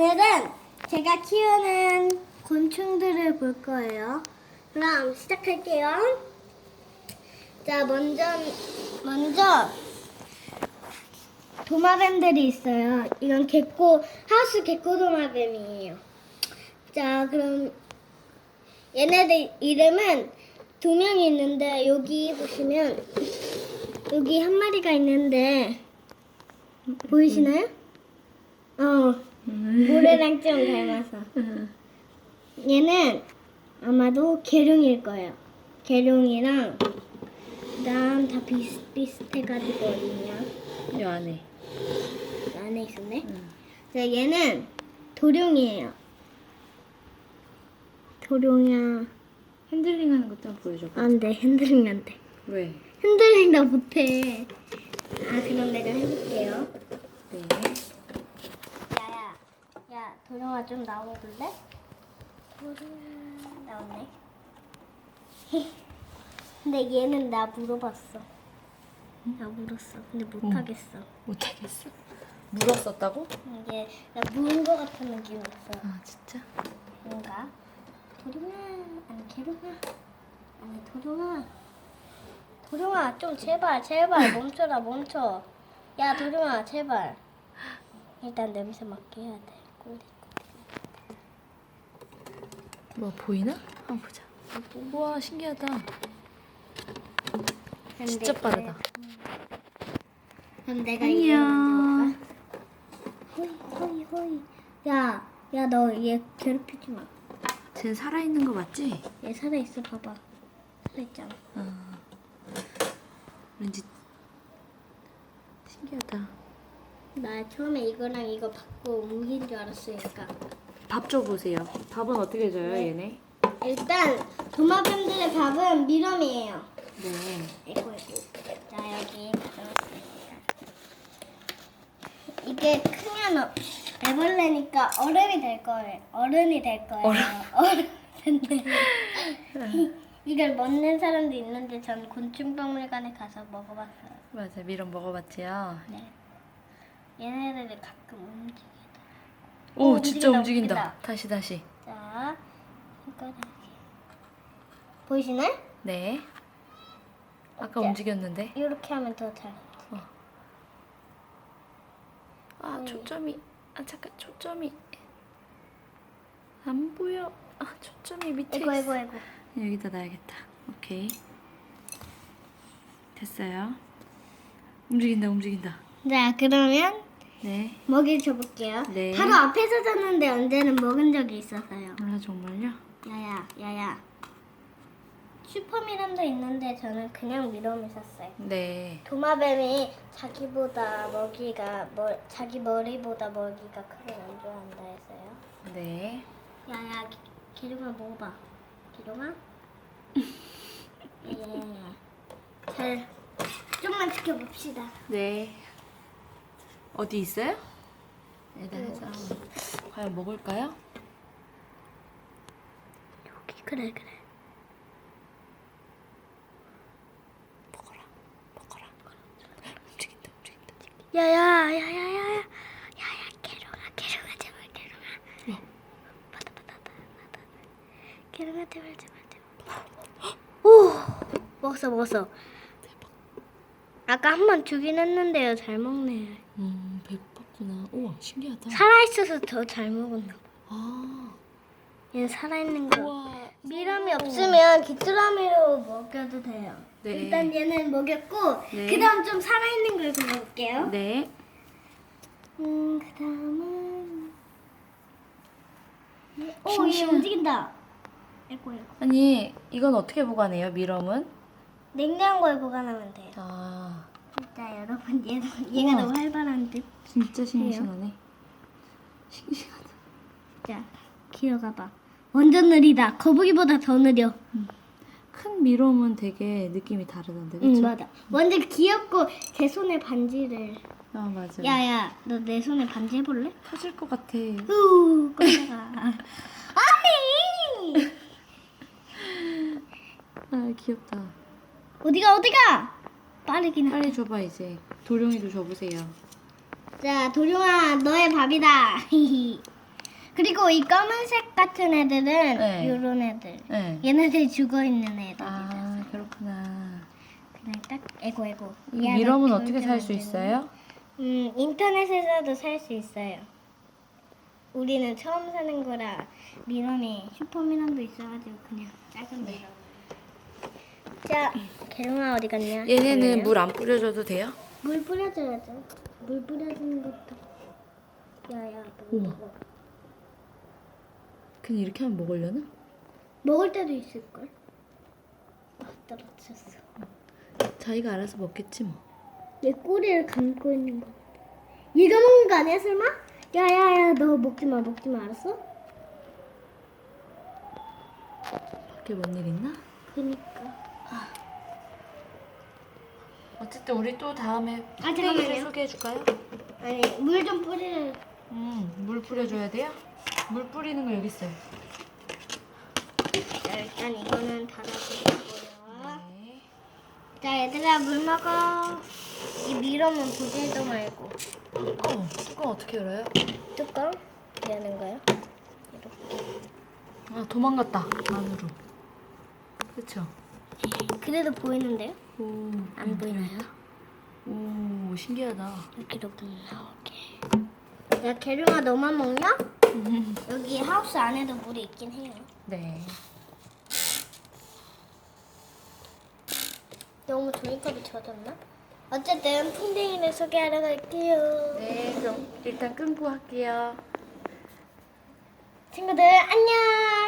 오늘은 제가 키우는 곤충들을 볼 거예요. 그럼 시작할게요. 자, 먼저, 먼저, 도마뱀들이 있어요. 이건 개코, 하우스 개코 도마뱀이에요. 자, 그럼, 얘네들 이름은 두 명이 있는데, 여기 보시면, 여기 한 마리가 있는데, 보이시나요? 어, 모래랑 좀 닮아서. 얘는 아마도 계룡일 거예요. 계룡이랑 그다음 다 비슷비슷해가지고 어딨냐? 이 안에. 그 안에 있었네. 응. 자, 얘는 도룡이에요. 도룡이야. 핸들링 하는 것좀 보여줘. 안 돼, 핸들링 안 돼. 왜? 핸들링 나 못해. 아, 그럼 내가 해볼게요. 네. 야야, 야, 도룡아 좀 나와볼래? 도룡아 나왔네. 근데 얘는 나 물어봤어. 나 물었어. 근데 못하겠어. 못하겠어. 물었었다고? 이게 나 물은 거 같은 느낌이었어. 아 진짜? 뭔가 도룡아, 아니 개룡아, 아니 도룡아, 도룡아 좀 제발 제발 멈춰라 멈춰. 야 도룡아 제발. 일단 냄새 맡게 해야 돼. 꼬리 뭐 보이나? 한번 보자. 우와 신기하다. 진짜 빠르다. 그럼 내가 안녕. 호이 호이 호이. 야, 야 너 얘 괴롭히지 마. 쟤 살아있는 거 맞지? 얘 살아 있어 봐봐. 살아 있잖아. 어. 왠지 신기하다. 나 처음에 이거랑 이거 바꾸고 옮긴 줄 알았으니까. 밥 줘보세요. 밥은 어떻게 줘요 네. 얘네? 일단 도마뱀들의 밥은 미럼이에요. 네. 이거. 자 여기. 이게 크면 어, 애벌레니까 얼음이 될 거예요. 어른이 될 거예요. 어른인데 이걸 먹는 사람도 있는데 전 곤충박물관에 가서 먹어봤어요. 맞아 미럼 먹어봤지요. 네. 얘네들이 가끔 움직이다. 오 오, 진짜 움직인다, 움직인다. 움직인다. 다시 다시. 자, 손가락이 보이시나요? 네. 아까 어때? 움직였는데. 이렇게 하면 더 잘. 아 음. 초점이 아 잠깐 초점이 안 보여. 아 초점이 밑에 이거 있어. 이거 이거. 여기다 놔야겠다. 오케이. 됐어요. 움직인다 움직인다. 자, 그러면 네. 먹이 줘볼게요. 네. 바로 앞에서 줬는데 언제는 먹은 적이 있어서요. 아 정말요? 야야, 야야. 슈퍼미럼도 있는데 저는 그냥 미럼을 샀어요. 네. 도마뱀이 자기보다 먹이가 머, 자기 머리보다 먹이가 크면 안 좋아한다 해서요. 네. 야야, 기- 기룡아 먹어봐. 기룡아. 예. 잘 좀만 지켜봅시다. 네. 어디 있어요? 여기다 해서 과연 먹을까요? 그래 그래. 먹어라. 먹어라. 움직인다 움직인다. 야야 야야야 야 야야 개룡아 개룡아 제발 개룡아. 어. 받아 받아 받아 받아. 개룡아 제발 제발 제발. 오 먹었어 먹었어. 아까 한 번 주긴 했는데요 잘 먹네. 음 배고팠구나. 우와 신기하다. 살아 있어서 더 잘 먹었나 봐. 아. 얘는 살아있는 거. 우와. 미람이 없으면 귀뚜라미로 먹여도 돼요. 네. 일단 얘는 먹였고 네. 그다음 좀 살아있는 걸 먹을게요. 네. 음 그다음은 오얘 싱싱한- 움직인다. 아이고 아이고. 아니 이건 어떻게 보관해요? 미럼은? 냉장고에 보관하면 돼요. 아 진짜 여러분 얘 얘가 우와. 너무 활발한 듯. 진짜 싱싱하네. 싱싱하다. 자 기어가봐. 완전 느리다. 거북이보다 더 느려. 큰 미럼은 되게 느낌이 다르던데 응 그쵸? 맞아. 완전 귀엽고 제 손에 반지를. 아 맞아. 야야 너 내 손에 반지 해볼래? 터질 것 같아. 후 꺼내가. 아니. 아 귀엽다. 어디가 어디가? 빠르긴 하. 빨리 줘봐 이제. 도룡이도 줘보세요. 자 도룡아 너의 밥이다. 그리고 이 검은색 같은 애들은 네. 요런 애들. 네. 얘네들 죽어 있는 애들. 아 그렇구나. 그냥 딱 에고 에고. 이 미럼은 어떻게 살 수 있어요? 음 인터넷에서도 살 수 있어요. 우리는 처음 사는 거라 미럼이 슈퍼 미럼도 있어가지고 그냥 작은 미럼. 자, 개롱아 어디 갔냐? 얘네는 물 안 뿌려줘도 돼요? 물 뿌려줘야죠. 물 뿌려주는 것도. 야야, 물 어머. 그냥 이렇게 하면 먹으려나? 먹을 때도 있을 걸. 아, 떨어졌어. 자기가 알아서 먹겠지 뭐. 얘 꼬리를 감고 있는 거. 얘가 먹는 거 아니야 설마? 야야야 너 먹지 마 먹지 마 알았어? 밖에 뭔 일 있나? 그니까. 어쨌든 우리 또 다음에 아, 잠깐만요. 소개해 줄까요? 아니 물 좀 뿌리를. 음, 물 뿌려줘야 돼요? 물 뿌리는 거 여기 있어요. 자 일단 이거는 닫아주고요. 네. 자 얘들아 물 먹어. 이 미럼은 보지도 말고. 뚜껑, 뚜껑 어떻게 열어요? 뚜껑 여는 거요? 아, 도망갔다. 안으로. 그쵸? 그래도 보이는데요? 오, 안 보이나요? 오, 신기하다. 이렇게 나오게. 야 개룡아 너만 먹냐? 여기 하우스 안에도 물이 있긴 해요. 네. 너무 종이컵이 젖었나? 어쨌든 풍뎅이를 소개하러 갈게요. 네, 그럼 일단 끊고 할게요. 친구들 안녕.